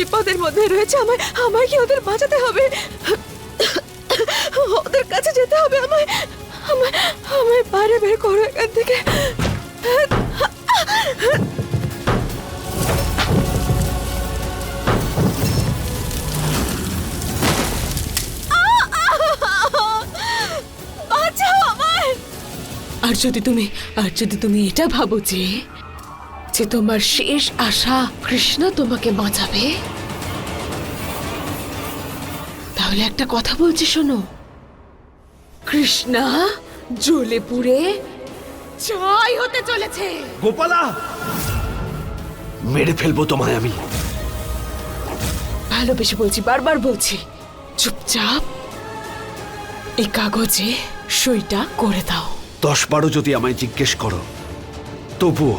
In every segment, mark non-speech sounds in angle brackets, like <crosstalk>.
বিপদের মধ্যে রয়েছে, আমায় আমায় কি ওদের বাঁচাতে হবে। ওদের কাছে যেতে হবে, আমায় আমায় আমায় বাইরে বের করো এখান থেকে। আর যদি তুমি আর যদি তুমি এটা ভাবো যে যে তোমার শেষ আশা কৃষ্ণ তোমাকে বাঁচাবে? তাহলে একটা কথা বলছি শোনো। কৃষ্ণা জ্বলে পুড়ে ছাই হতে চলেছে। গোপালা মেরে ফেলব তোমায় আমি। ভালোবেসে বলছি বারবার বলছি চুপচাপ এই কাগজে সইটা করে দাও। দশ বারো যদি আমায় জিজ্ঞেস করো তবুও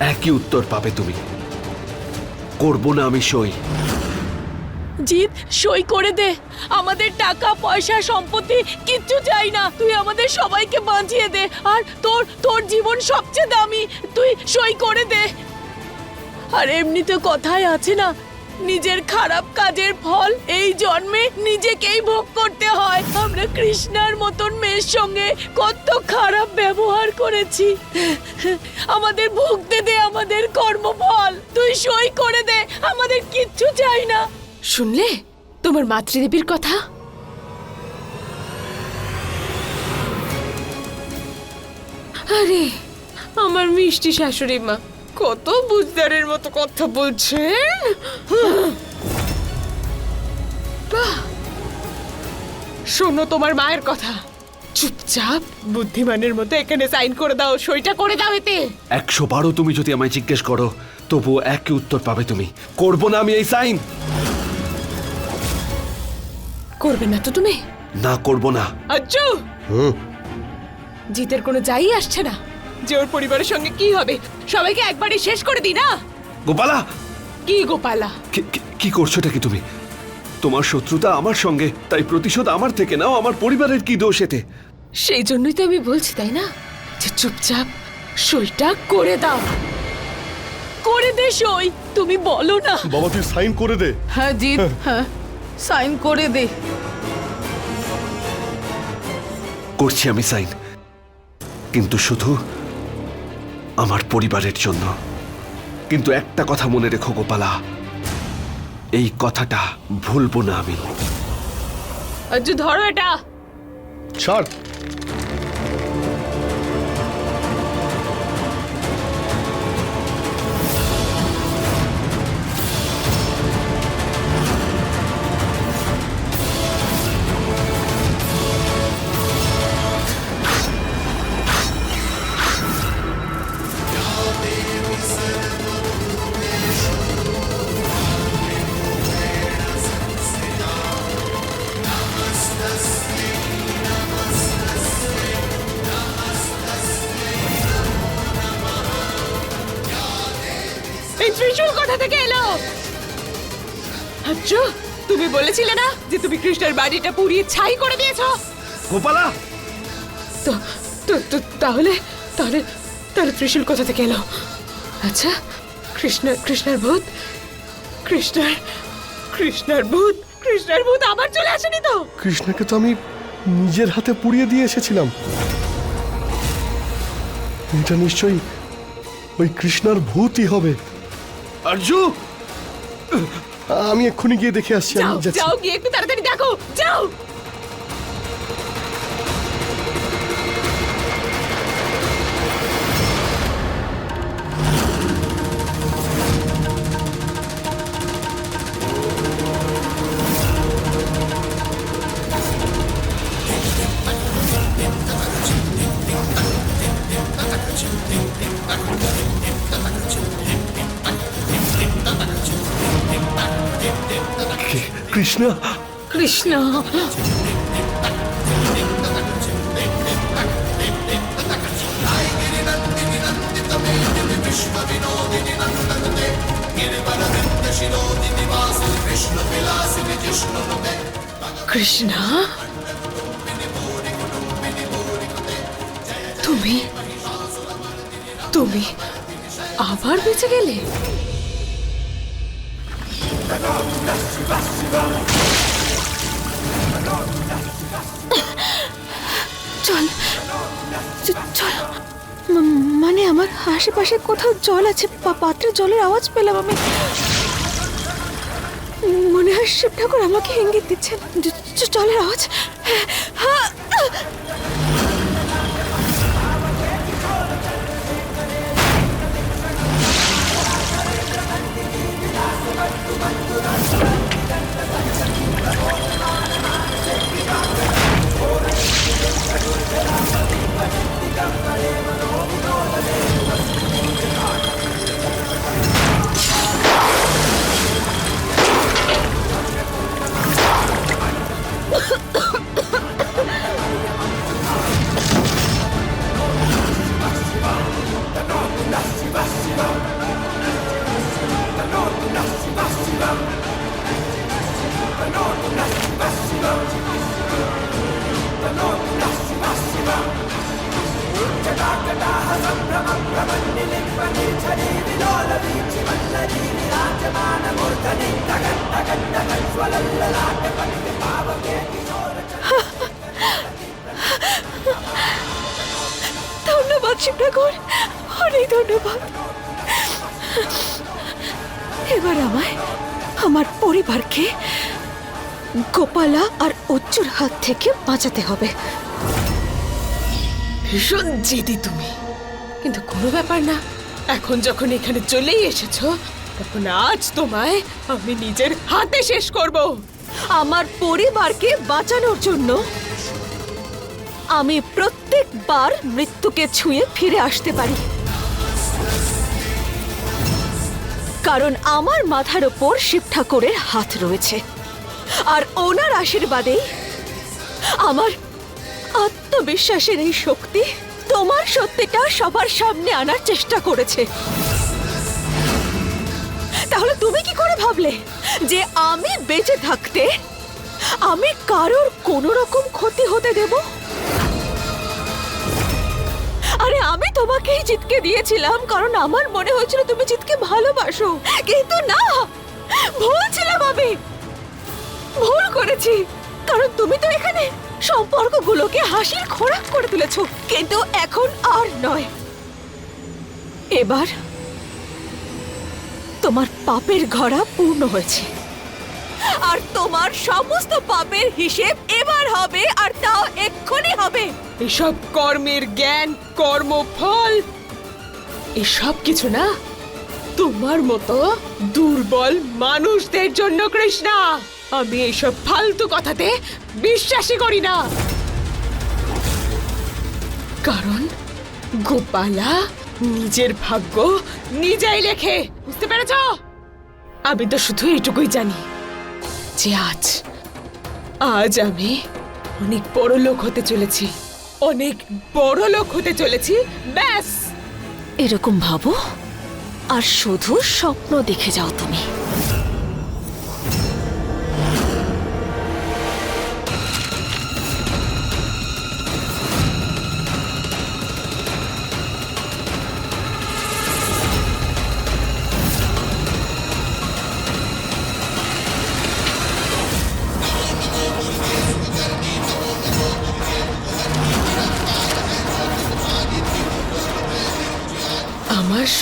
একই উত্তর পাবে তুমি। করব না আমি সই। জিৎ, সই করে দে। আমাদের টাকা, পয়সা, সম্পত্তি কিচ্ছু চাই না। তুই আমাদের সবাইকে বাঁচিয়ে দে। আর তোর তোর জীবন সবচেয়ে দামি। তুই সই করে দে। আর এমনিতে কথাই আছে না নিজের খারাপ কাজের ফল এই জন্মে নিজেকেই ভোগ করতে হয়। আমরা কৃষ্ণার মতন মেয়ের সঙ্গে কত খারাপ ব্যবহার করেছি। আমাদের ভুগতে দে আমাদের কর্মফল। তুই সই করে দে আমাদের কিচ্ছু চাই না। শুনলে? তোমার মাতৃদেবীর কথা? আরে আমার মিষ্টি শাশুড়ি মা কত বুঝদারের মতো কথা বলছেন? শোনো তোমার মায়ের কথা। চুপচাপ বুদ্ধিমানের মতো এখানে সাইন করে দাও সইটা করে দাও এতে। একশো বারো তুমি যদি আমায় জিজ্ঞেস করো তবুও একই উত্তর পাবে তুমি। করব না আমি এই সাইন। করবে না তো তুমি? না করব না। আচ্ছু। জিতের কোনো যাই আসছে না। যে ওর পরিবারের সঙ্গে কি হবে? সবাইকে একবারই শেষ করে দি না? গোপালা! কি গোপালা? কি- কি- কি করছোটা কি তুমি? তোমার শত্রুতা আমার সঙ্গে তাই প্রতিশোধ আমার থেকে নাও আমার পরিবারের কি দোষ এতে? সেই জন্যই তো আমি বলছি তাই না? যে চুপচাপ সইটা করে দাও। করে দে সই তুমি বলো না। বাবা তুই সাইন করে দে। হ্যাঁ জিৎ হ্যাঁ সাইন করে দে। করছি আমি সাইন। কিন্তু শুধু আমার পরিবারের জন্য। কিন্তু একটা কথা মনে রেখো গোপালা। এই কথাটা ভুলবো না আমি। আচ্ছু ধরো এটা। ছাড়। তুমি কৃষ্ণের বাড়িটা পুড়িয়ে ছাই করে দিয়েছ। গোপালা! তো তো তো তাহলে তাহলে তাহলে ত্রিশূল কোথা থেকে এলো? আচ্ছা কৃষ্ণ কৃষ্ণের ভূত কৃষ্ণের কৃষ্ণের ভূত কৃষ্ণের ভূত আবার চলে আসেনি তো? কৃষ্ণকে তো আমি নিজের হাতে পুড়িয়ে দিয়ে এসেছিলাম। এটা নিশ্চয়ই ওই কৃষ্ণার ভূতই হবে। আরজু! আমি এক্ষুনি গিয়ে দেখে আসছি যাও যাও গিয়ে একটু তাড়াতাড়ি দেখো যাও। কৃষ্ণ। কৃষ্ণ। কৃষ্ণ তুমি তুমি আবার বেঁচে গেলে? চল চল মানে আমার আশেপাশে কোথাও জল আছে? পাত্রে জলের আওয়াজ পেলাম আমি। মনে হয় শিব ঠাকুর আমাকে ইঙ্গিত দিচ্ছেন। জলের আওয়াজ। হ্যাঁ, হ্যাঁ, <laughs> গোপালা আর উচ্চুর হাত থেকে বাঁচাতে হবে। ভীষণ জেদি তুমি। কিন্তু কোনো ব্যাপার না। এখন যখন এখানে চলেই এসেছ তখন আজ তোমায় আমি নিজের হাতে শেষ করব। আমার পরিবারকে বাঁচানোর জন্য আমি প্রত্যেকবার মৃত্যুকে ছুঁয়ে ফিরে আসতে পারি। কারণ আমার মাথার ওপর শিব ঠাকুরের হাত রয়েছে। আর ওনার আশীর্বাদেই আমার আত্মবিশ্বাসের এই শক্তি তোমার সত্যিটা সবার সামনে আনার চেষ্টা করেছে। তাহলে তুমি কি করে ভাবলে যে আমি বেঁচে থাকতে আমি কারোর কোনো রকম ক্ষতি হতে দেব? আরে আমি তোমাকেই জিতকে দিয়েছিলাম, কারণ আমার মনে হয়েছিল তুমি জিতকে ভালোবাসো। কিন্তু না, ভুল ছিলাম আমি। ভুল করেছি। কারণ তুমি তো এখানে সম্পর্কগুলোকে হাসির খোরাক করে তুলেছো, কিন্তু এখন আর নয়। এবার তোমার পাপের ঘরা পূর্ণ হয়েছে। আর তোমার সমস্ত পাপের হিসেব এবার হবে, আর তাও এক্ষুনি হবে। এসব কর্মের জ্ঞান কর্মফল এসব কিছু না। তোমার মতো দুর্বল মানুষদের জন্য কৃষ্ণা। আমি এইসব ফালতু কথাতে বিশ্বাসই করি না। কারণ গোপালা নিজের ভাগ্য নিজেই লেখে, বুঝতে পেরেছ? আমি তো শুধু এইটুকুই জানি যে আজ আজ আমি অনেক বড় লোক হতে চলেছি, অনেক বড় লোক হতে চলেছি, ব্যাস! এরকম ভাবো, আর শুধু স্বপ্ন দেখে যাও তুমি।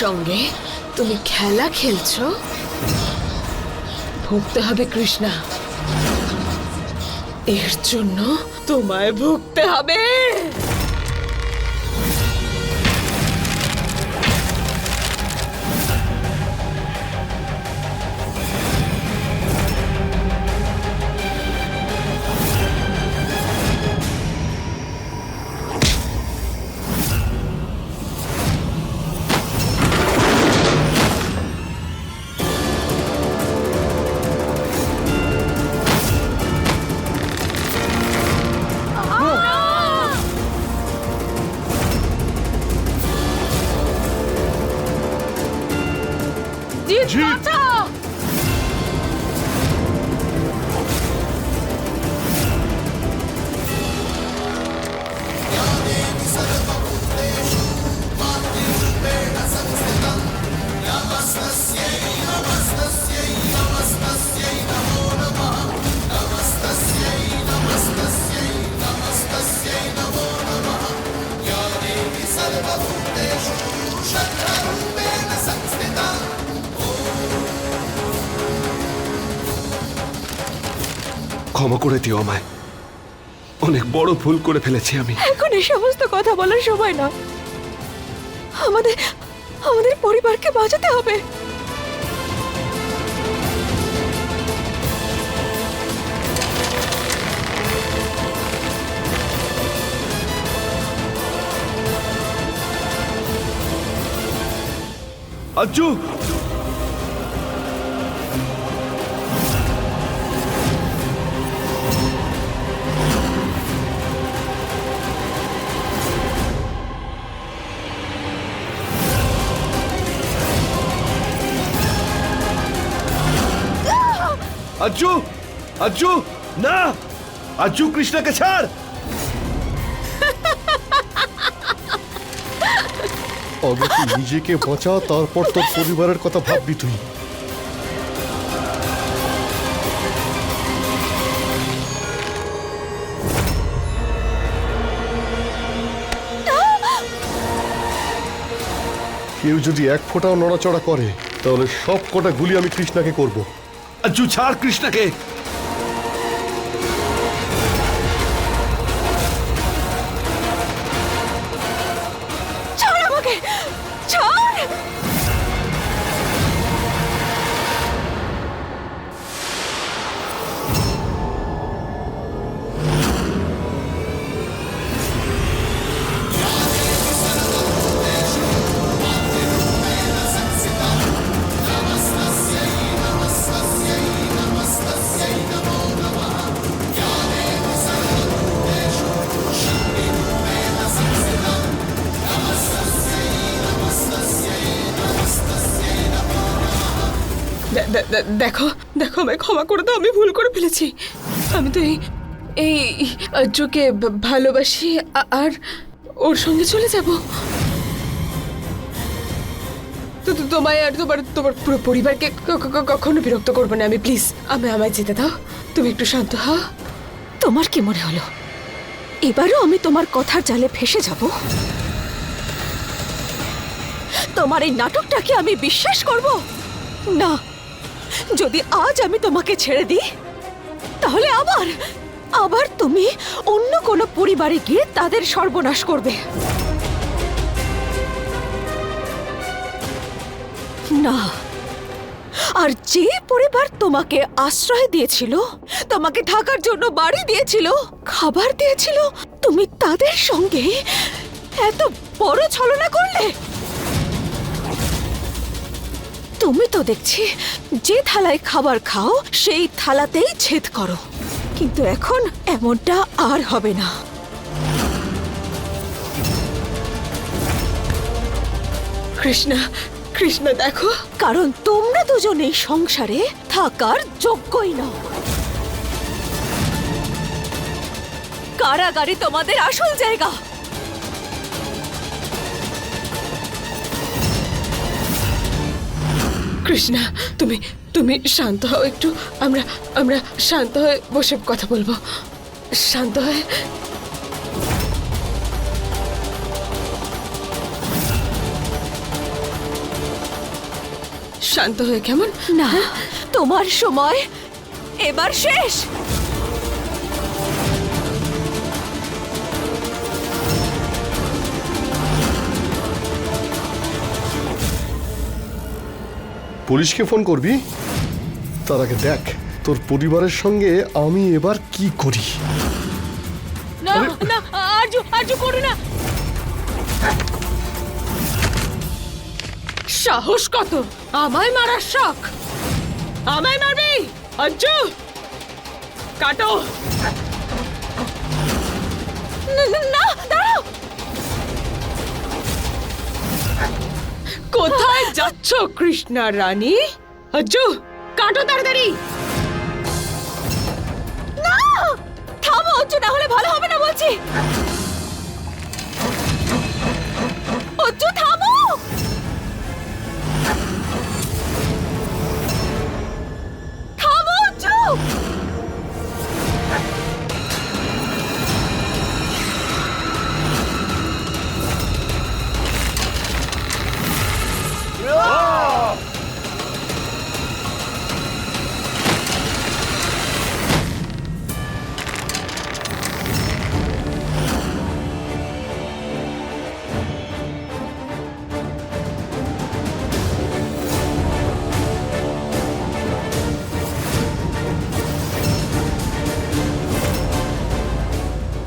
সঙ্গে তুমি খেলা খেলছ? ভুগতে হবে কৃষ্ণা। এর জন্য তোমায় ভুগতে হবে। ক্ষমা করে দিও আমায়। অনেক বড় ভুল করে ফেলেছি আমি। এখন এই সমস্ত কথা বলার সময় না আমাদের আমাদের পরিবারকে বাঁচাতে হবে। আজ্জু আজ্জু আজ্জু, না, আজ্জু কৃষ্ণাকে ছাড়। তুই নিজেকে বাঁচা, তারপর তোর পরিবারের কথা ভাববি তুই। কেউ যদি এক ফোঁটাও নড়াচড়া করে, তাহলে সব কটা গুলি আমি কৃষ্ণাকে করব। আজ্জু ছাড় কৃষ্ণাকে ছাড় দেখো দেখো আমায় ক্ষমা করে দাও, আমি ভুল করে ফেলেছি। আমি তো এই এই ভালোবাসি আর ওর সঙ্গে চলে যাব। তোমায় আর তোমার তোমার পুরো পরিবারকে কখনো বিরক্ত করব না আমি, প্লিজ, আমি আমায় যেতে দাও। তুমি একটু শান্ত হও। তোমার কি মনে হলো? এবারও আমি তোমার কথার জালে ফেসে যাব? তোমার এই নাটকটাকে আমি বিশ্বাস করব? না। যদি আজ আমি তোমাকে ছেড়ে দিই, তাহলে আবার আবার তুমি অন্য কোনো পরিবারে গিয়ে তাদের সর্বনাশ করবে। না, আর যে পরিবার তোমাকে আশ্রয় দিয়েছিল, তোমাকে থাকার জন্য বাড়ি দিয়েছিল, খাবার দিয়েছিল, তুমি তাদের সঙ্গে এত বড় ছলনা করলে? তুমি তো দেখছি যে থালায় খাবার খাও, সেই থালাতেই ছেদ করো। কিন্তু এখন এমনটা আর হবে না। কৃষ্ণা, কৃষ্ণ দেখো। কারণ তোমরা দুজন এই সংসারে থাকার যোগ্যই নও। কারাগারে তোমাদের আসল জায়গা। কৃষ্ণা, তুমি তুমি শান্ত হও একটু। আমরা আমরা শান্ত হয়ে বসে কথা বলব। শান্ত হয়ে। শান্ত হয়ে কেমন? না, তোমার সময় এবার শেষ। পুলিশকে ফোন করবি? তার আগে দেখ তোর পরিবারের সঙ্গে আমি এবার কি করি? না না আরজু আরজু করো না! সাহস কত? আমায় মারার শখ! আমায় মারবি? আরজু! কাটো! না, কোথায় যাচ্ছ, কৃষ্ণা রানী? আরজু কাটো তাড়াতাড়ি। না! থামো অর্জুন না হলে ভালো হবে না বলছি।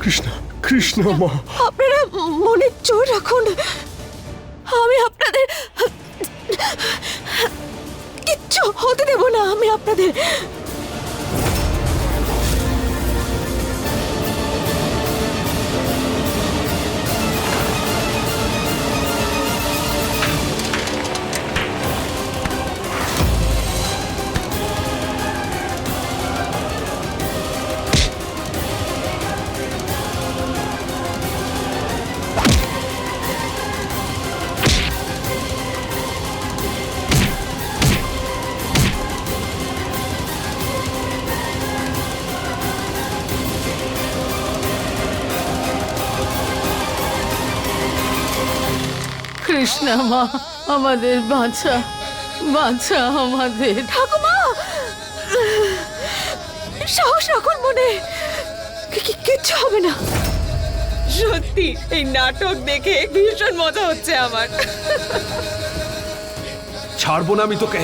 কৃষ্ণ কৃষ্ণ মা। আপনারা মনে জোর রাখুন। আমি আপনাদের কিচ্ছু হতে দেব না, আমি আপনাদের কৃষ্ণা মা আমাদের বাঁচা বাঁচা আমাদের। ঠাকুমা! সাহস রাখুন মনে। কিচ্ছু হবে না। সত্যি এই নাটক দেখে ভীষণ মজা হচ্ছে আমার। ছাড়বো না আমি তোকে।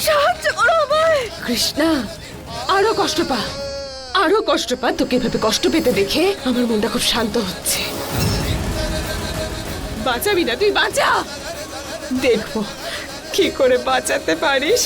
সাহায্য করো আমায়। কৃষ্ণা আরও কষ্ট পা। আরও কষ্ট পা তোকে এভাবে কষ্ট পেতে দেখে আমার মনটা খুব শান্ত হচ্ছে। বাঁচাবি না, তুই বাঁচা! দেখব, কি করে বাঁচাতে পারিস।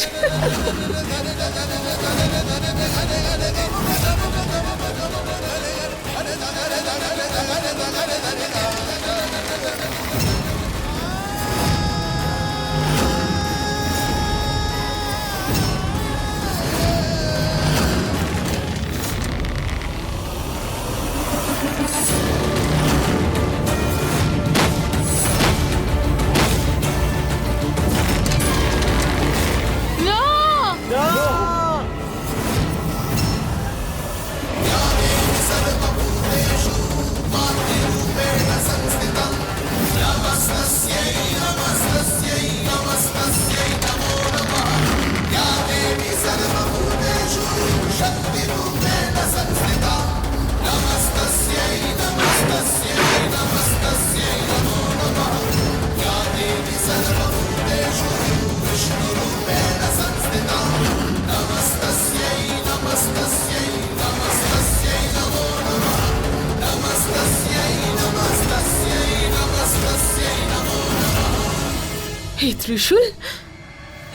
এই ত্রিশূল?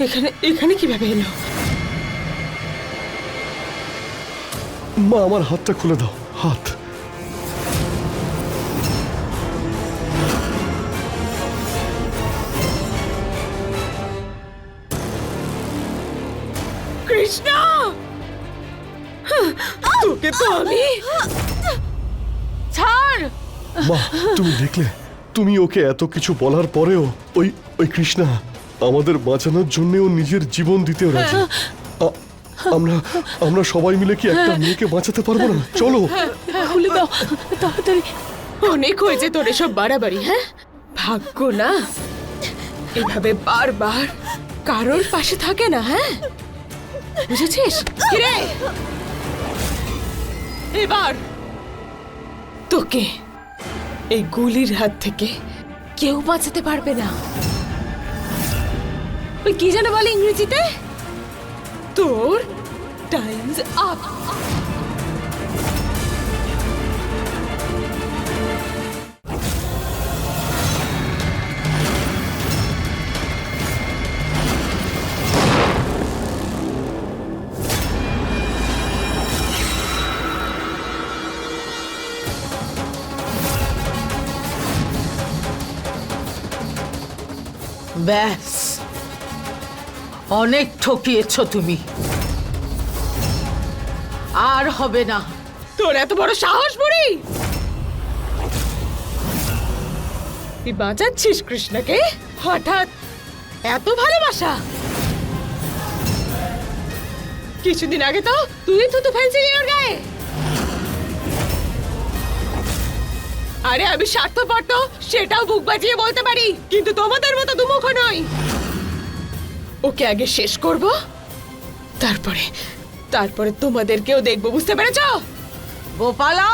এখানে এখানে কীভাবে এলো? মা আমার হাতটা খুলে দাও হাত। কৃষ্ণ! তোকে তো আমি ছাড় মা তুমি দেখলে? তুমি ওকে এত কিছু বলার পরেও ওই ওই কৃষ্ণা আমাদের বাঁচানোর জন্য ও নিজের জীবন দিতে রাজি। আমরা আমরা সবাই মিলে কি একটা মেয়েকে বাঁচাতে পারব না? চলো। খুলে দাও, তাড়াতাড়ি। অনেক হয়েছে তোর এসব বাড়াবাড়ি হ্যাঁ? ভাগ্য না। এভাবে বারবার কারোর পাশে থাকে না হ্যাঁ? বুঝেছিস? এবার তোকে এই গুলির হাত থেকে কেউ বাঁচাতে পারবে না। কি যেন বলে ইংরেজিতে? তোর টাইমস আপ ব্যাস। অনেক ঠকিয়েছ তুমি। আর হবে না। তোর এত বড় সাহস, বুড়ি! তুই বাঁচাচ্ছিস কৃষ্ণকে? হঠাৎ এত ভালোবাসা! কিছুদিন আগে তো তুই তো তো ফ্যান্সি ওর গায়ে। আরে আমি স্বার্থপর তো, সেটাও বুক বাজিয়ে বলতে পারি, কিন্তু তোমাদের মতো দুমুখ নই। ওকে আগে শেষ করব, তারপরে তারপরে তোমাদেরকেও দেখব, বুঝতে পেরেছ? গোপালা!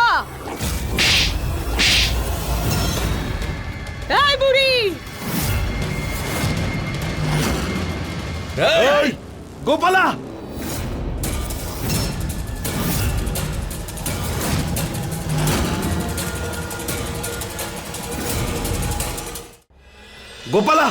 গোপালা! গোপালা